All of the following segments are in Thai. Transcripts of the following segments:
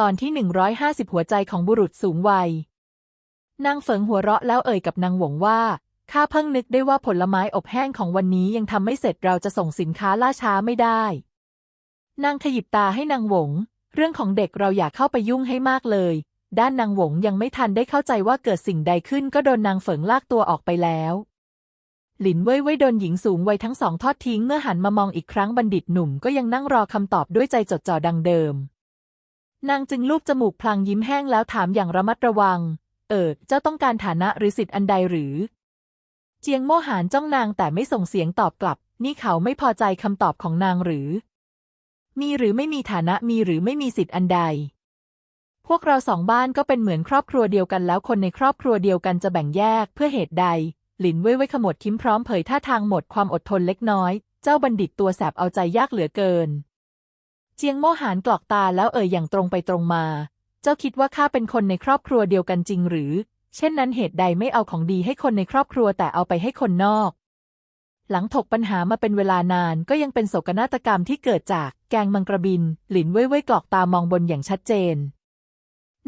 ตอนที่ 150 หัวใจของบุรุษสูงวัย นางเฟิงหัวเราะแล้วเอ่ยกับนางหวงว่า ข้าเพิ่งนึกได้ว่าผลไม้อบแห้งของวันนี้ยังทำไม่เสร็จเราจะส่งสินค้าล่าช้าไม่ได้ นางขยิบตาให้นางหวง เรื่องของเด็กเราอย่าเข้าไปยุ่งให้มากเลย ด้านนางหวงยังไม่ทันได้เข้าใจว่าเกิดสิ่งใดขึ้นก็โดนนางเฟิงลากตัวออกไปแล้ว หลินเว่ยเว่ยโดนหญิงสูงวัยทั้งสองทอดทิ้งเมื่อหันมามองอีกครั้งบัณฑิตหนุ่มก็ยังนั่งรอคำตอบด้วยใจจดจ่อดังเดิม นางจึงลูบจมูกพลางยิ้มแห้งแล้วถามอย่างระมัดระวัง เออ เจ้าต้องการฐานะหรือสิทธิ์อันใดหรือ เจียงโม่หานจ้องนางแต่ไม่ส่งเสียงตอบกลับ นี่เขาไม่พอใจคำตอบของนางหรือ มีหรือไม่มีฐานะมีหรือไม่มีสิทธิ์อันใด พวกเราสองบ้านก็เป็นเหมือนครอบครัวเดียวกันแล้วคนในครอบครัวเดียวกันจะแบ่งแยกเพื่อเหตุใด หลินเว่ยเว่ยขมวดคิ้มพร้อมเผยท่าทางหมดความอดทนเล็กน้อย เจ้าบัณฑิตตัวแสบเอาใจยากเหลือเกิน จียงโมหานกรอกตาแล้วเอ่ยอย่างตรงไปตรงมา เจ้าคิดว่าข้าเป็นคนในครอบครัวเดียวกันจริงหรือ เช่นนั้นเหตุใดไม่เอาของดีให้คนในครอบครัวแต่เอาไปให้คนนอก หลังถกปัญหามาเป็นเวลานานก็ยังเป็นโศกนาฏกรรมที่เกิดจากแกงมังกรบิน หลินเว่ยเว่ยกรอกตามองบนอย่างชัดเจน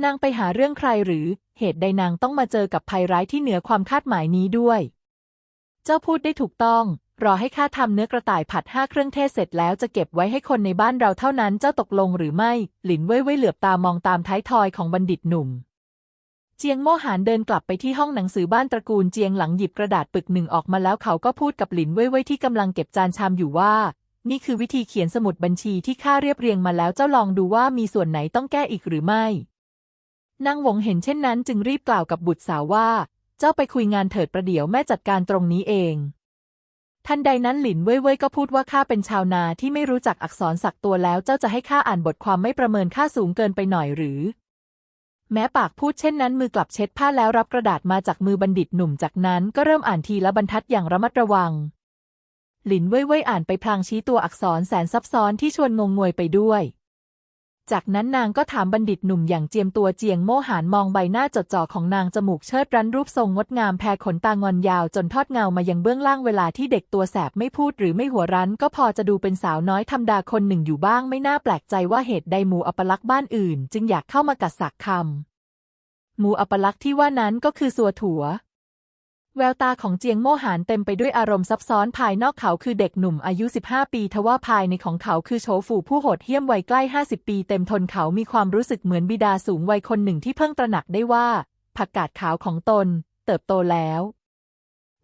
นางไปหาเรื่องใครหรือ เหตุใดนางต้องมาเจอกับภัยร้ายที่เหนือความคาดหมายนี้ด้วย เจ้าพูดได้ถูกต้อง รอให้ข้าทำเนื้อกระต่ายผัดห้าเครื่องเทศเสร็จแล้วจะเก็บไว้ให้คนในบ้านเราเท่านั้นเจ้าตกลงหรือไม่ หลินเว่ยเว่ยเหลือบตามองตามท้ายทอยของบัณฑิตหนุ่ม เจียงโม่หานเดินกลับไปที่ห้องหนังสือบ้านตระกูลเจียงหลังหยิบกระดาษปึกหนึ่งออกมาแล้วเขาก็พูดกับหลินเว่ยเว่ยที่กำลังเก็บจานชามอยู่ว่า นี่คือวิธีเขียนสมุดบัญชีที่ข้าเรียบเรียงมาแล้วเจ้าลองดูว่ามีส่วนไหนต้องแก้อีกหรือไม่นางหวงเห็นเช่นนั้นจึงรีบกล่าวกับบุตรสาวว่า เจ้าไปคุยงานเถิดประเดี๋ยวแม่จัดการตรงนี้เอง ทันใดนั้นหลินเว่ยเว่ยก็พูดว่าข้าเป็นชาวนาที่ไม่รู้จักอักษรสักตัวแล้วเจ้าจะให้ข้าอ่านบทความไม่ประเมินค่าสูงเกินไปหน่อยหรือ แม้ปากพูดเช่นนั้นมือกลับเช็ดผ้าแล้วรับกระดาษมาจากมือบัณฑิตหนุ่มจากนั้นก็เริ่มอ่านทีละบรรทัดอย่างระมัดระวัง หลินเว่ยเว่ยอ่านไปพลางชี้ตัวอักษรแสนซับซ้อนที่ชวนงงงวยไปด้วย จากนั้นนางก็ถามบัณฑิตหนุ่มอย่างเจียมตัวเจียงโม่หานมองใบหน้าจดจ่อของนางจมูกเชิดรันรูปทรงงดงามแผ่ขนตางอนยาวจนทอดเงามายังเบื้องล่างเวลาที่เด็กตัวแสบไม่พูดหรือไม่หัวรั้น ก็พอจะดูเป็นสาวน้อยธรรมดาคนหนึ่งอยู่บ้างไม่น่าแปลกใจว่าเหตุใดหมูอัปลักษณ์บ้านอื่น จึงอยากเข้ามากัดสักคำหมูอัปลักษณ์ที่ว่านั้นก็คือสัวถัว แววตาของเจียงโม่หานเต็มไปด้วยอารมณ์ซับซ้อนภายนอกเขาคือเด็กหนุ่มอายุ 15 ปี ทว่าภายในของเขาคือโฉฝูผู้โหดเหี้ยมวัยใกล้ 50 ปีเต็มทนเขามีความรู้สึกเหมือนบิดาสูงวัยคนหนึ่งที่เพิ่งตระหนักได้ว่า ผักกาดขาวของตน เติบโตแล้ว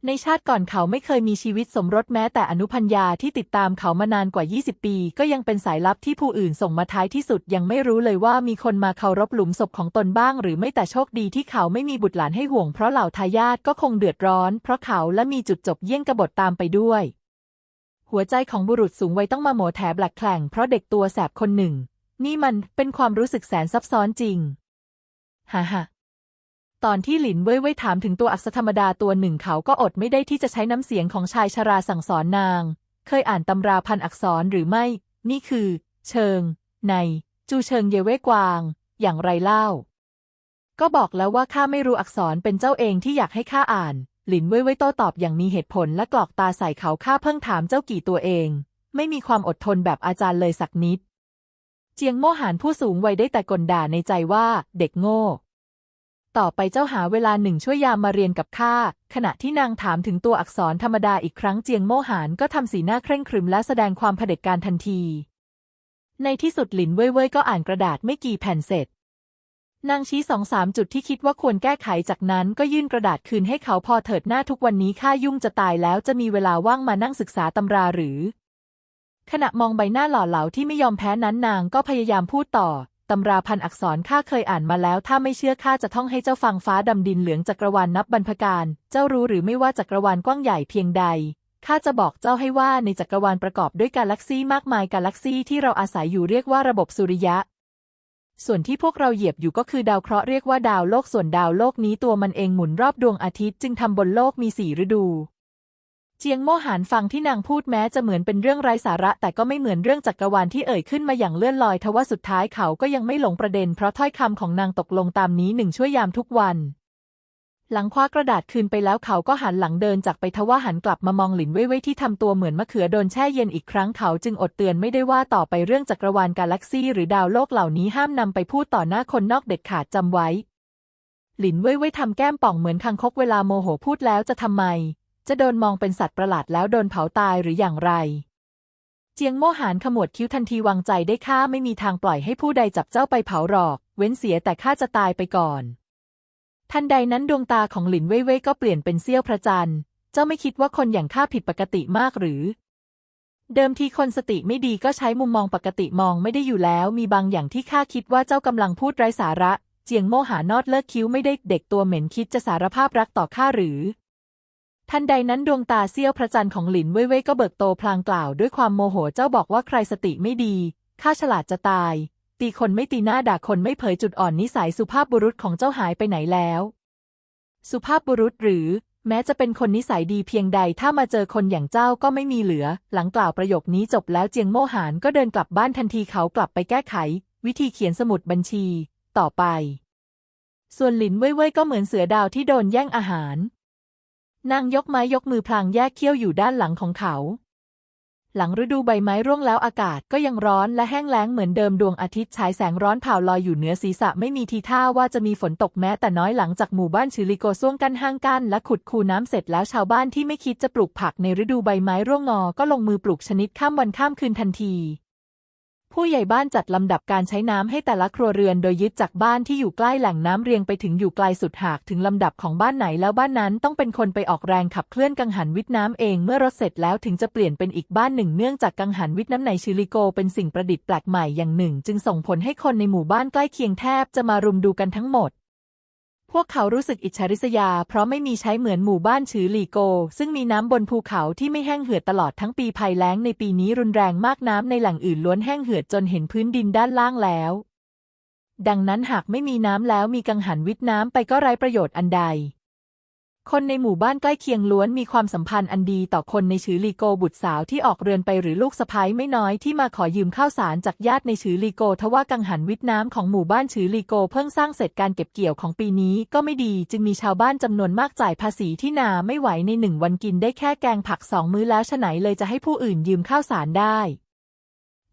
ในชาติก่อนเขาไม่เคยมีชีวิตสมรสแม้แต่อนุพัญญาที่ติดตามเขามานานกว่า 20 ปี ก็ยังเป็นสายลับที่ผู้อื่นส่งมาท้ายที่สุดยังไม่รู้เลยว่ามีคนมาเคารพหลุมศพของตนบ้าง หรือไม่แต่โชคดีที่เขาไม่มีบุตรหลานให้ห่วงเพราะเหล่าทายาทก็คงเดือดร้อน เพราะเขาและมีจุดจบเยี่ยงกบฏตามไปด้วย หัวใจของบุรุษสูงวัยต้องมาโหมแถบแหลกแข่งเพราะเด็กตัวแสบคนหนึ่ง นี่มันเป็นความรู้สึกแสนซับซ้อนจริงฮ่าฮ่า ตอนที่หลินเว่ยเว่ยถามถึงตัวอักษรธรรมดาตัวหนึ่งเขาก็อดไม่ได้ที่จะใช้น้ำเสียงของชายชราสั่งสอนนาง เคยอ่านตำราพันอักษรหรือไม่ นี่คือ เชิง ใน จูเชิงเยเว่ยกวาง อย่างไรเล่า ก็บอกแล้วว่าข้าไม่รู้อักษรเป็นเจ้าเองที่อยากให้ข้าอ่าน หลินเว่ยเว่ยโต้ตอบอย่างมีเหตุผลและกรอกตาใส่เขาข้าเพิ่งถามเจ้ากี่ตัวเอง ไม่มีความอดทนแบบอาจารย์เลยสักนิด เจียงโม่หานผู้สูงวัยได้แต่กลด่าในใจว่า เด็กโง่ ต่อไปเจ้าหาเวลาหนึ่งช่วยยามมาเรียนกับข้า ขณะที่นางถามถึงตัวอักษรธรรมดาอีกครั้งเจียงโมหานก็ทำสีหน้าเคร่งครึมและแสดงความเผด็จการทันที ในที่สุดหลินเว่ยเว่ยก็อ่านกระดาษไม่กี่แผ่นเสร็จ นางชี้สองสามจุดที่คิดว่าควรแก้ไขจากนั้นก็ยื่นกระดาษคืนให้เขาพอเถิดหน้าทุกวันนี้ข้ายุ่งจะตายแล้วจะมีเวลาว่างมานั่งศึกษาตำราหรือ ขณะมองใบหน้าหล่อเหลาที่ไม่ยอมแพ้นั้นนางก็พยายามพูดต่อ ตำราพันอักษรข้าเคยอ่านมาแล้ว ถ้าไม่เชื่อข้าจะท่องให้เจ้าฟังฟ้าดำดินเหลืองจักรวาลนนับบรรพการ เจ้ารู้หรือไม่ว่าจักรวาลกว้างใหญ่เพียงใดข้าจะบอกเจ้าให้ว่าในจักรวาลประกอบด้วยกาแล็กซี่มากมายกาแล็กซี่ที่เราอาศัยอยู่เรียกว่าระบบสุริยะ ส่วนที่พวกเราเหยียบอยู่ก็คือดาวเคราะห์เรียกว่าดาวโลกส่วนดาวโลกนี้ตัวมันเองหมุนรอบดวงอาทิตย์ จึงทำบนโลกมีสี่ฤดู เจียงโมหานฟังที่นางพูดแม้จะเหมือนเป็นเรื่องไร้สาระ แต่ก็ไม่เหมือนเรื่องจักรวาลที่เอ่ยขึ้นมาอย่างเลื่อนลอยทว่าสุดท้ายเขาก็ยังไม่หลงประเด็นเพราะถ้อยคำของนางตกลงตามนี้หนึ่งช่วยยามทุกวัน หลังคว้ากระดาษคืนไปแล้วเขาก็หันหลังเดินจากไปทว่าหันกลับมามองหลินเว่ยเว่ยที่ทำตัวเหมือนมะเขือโดนแช่เย็นอีกครั้งเขาจึงอดเตือนไม่ได้ว่าต่อไปเรื่องจักรวาลกาแล็กซี่หรือดาวโลกเหล่านี้ห้ามนำไปพูดต่อหน้าคนนอกเด็ดขาดจำไว้ หลินเว่ยเว่ยทำแก้มป่องเหมือนคังคกเวลาโมโหพูดแล้วจะทำไม จะโดนมองเป็นสัตว์ประหลาดแล้วโดนเผาตายหรืออย่างไร เจียงโมหานขมวดคิ้วทันทีวางใจได้ข้าไม่มีทางปล่อยให้ผู้ใดจับเจ้าไปเผาหรอก เว้นเสียแต่ข้าจะตายไปก่อน ทันใดนั้นดวงตาของหลินเว่ยเว่ยก็เปลี่ยนเป็นเสี้ยวพระจันทร์ เจ้าไม่คิดว่าคนอย่างข้าผิดปกติมากหรือ เดิมทีคนสติไม่ดีก็ใช้มุมมองปกติมองไม่ได้อยู่แล้ว มีบางอย่างที่ข้าคิดว่าเจ้ากำลังพูดไร้สาระ เจียงโมหานอดเลิกคิ้วไม่ได้เด็กตัวเหม็นคิดจะสารภาพรักต่อข้าหรือ ทันใดนั้นดวงตาเสี้ยวพระจันทร์ของหลินเว่ยเว่ยก็เบิกโตพลางกล่าวด้วยความโมโหเจ้าบอกว่าใครสติไม่ดีข้าฉลาดจะตาย ตีคนไม่ตีหน้าด่าคนไม่เผยจุดอ่อนนิสัยสุภาพบุรุษของเจ้าหายไปไหนแล้ว สุภาพบุรุษหรือ แม้จะเป็นคนนิสัยดีเพียงใดถ้ามาเจอคนอย่างเจ้าก็ไม่มีเหลือ หลังกล่าวประโยคนี้จบแล้วเจียงโมหานก็เดินกลับบ้านทันทีเขากลับไปแก้ไข วิธีเขียนสมุดบัญชี ต่อไป ส่วนหลินเว่ยเว่ยก็เหมือนเสือดาวที่โดนแย่งอาหาร นางยกไม้ยกมือพลางแยกเขี้ยวอยู่ด้านหลังของเขา หลังฤดูใบไม้ร่วงแล้วอากาศก็ยังร้อนและแห้งแล้งเหมือนเดิมดวงอาทิตย์ฉายแสงร้อนเผาลอยอยู่เหนือศีรษะไม่มีทีท่าว่าจะมีฝนตกแม้แต่น้อยหลังจากหมู่บ้านชิลิโกซ่วงกันห้างกั้นและขุดคูน้ำเสร็จแล้วชาวบ้านที่ไม่คิดจะปลูกผักในฤดูใบไม้ร่วงงอก็ลงมือปลูกชนิดข้ามวันข้ามคืนทันที ผู้ใหญ่บ้านจัดลำดับการใช้น้ำให้แต่ละครัวเรือนโดยยึดจากบ้านที่อยู่ใกล้แหล่งน้ำเรียงไปถึงอยู่ไกลสุดหากถึงลำดับของบ้านไหนแล้วบ้านนั้นต้องเป็นคนไปออกแรงขับเคลื่อนกังหันวิทย์น้ำเองเมื่อรถเสร็จแล้วถึงจะเปลี่ยนเป็นอีกบ้านหนึ่งเนื่องจากกังหันวิทย์น้ำในชิลิโกเป็นสิ่งประดิษฐ์แปลกใหม่อย่างหนึ่ง จึงส่งผลให้คนในหมู่บ้านใกล้เคียงแทบจะมารุมดูกันทั้งหมด พวกเขารู้สึกอิจฉาริษยา เพราะไม่มีใช้เหมือนหมู่บ้านชือหลีโก ซึ่งมีน้ำบนภูเขาที่ไม่แห้งเหือดตลอดทั้งปีภัยแล้งในปีนี้รุนแรงมากน้ำในแหล่งอื่นล้วนแห้งเหือดจนเห็นพื้นดินด้านล่างแล้ว ดังนั้นหากไม่มีน้ำแล้วมีกังหันวิทย์น้ำไปก็ไร้ประโยชน์อันใด คนในหมู่บ้านใกล้เคียงล้วนมีความสัมพันธ์อันดีต่อคนในชือลีโกบุตรสาวที่ออกเรือนไปหรือลูกสะใภ้ไม่น้อยที่มาขอยืมข้าวสารจากญาติในชือลีโกทว่ากังหันวิทย์น้ำของหมู่บ้านชือลีโกเพิ่งสร้างเสร็จการเก็บเกี่ยวของปีนี้ก็ไม่ดี จึงมีชาวบ้านจำนวนมากจ่ายภาษีที่นาไม่ไหวในหนึ่งวันกินได้แค่แกงผักสองมื้อแล้วฉะไหนเลยจะให้ผู้อื่นยืมข้าวสารได้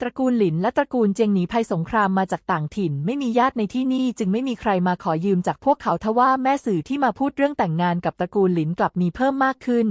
ตระกูลหลินและตระกูลเจียงหนีภัยสงครามมาจากต่างถิ่น ไม่มีญาติในที่นี่จึงไม่มีใครมาขอยืมจากพวกเขาทว่าแม่สื่อที่มาพูดเรื่องแต่งงานกับตระกูลหลินกลับมีเพิ่มมากขึ้น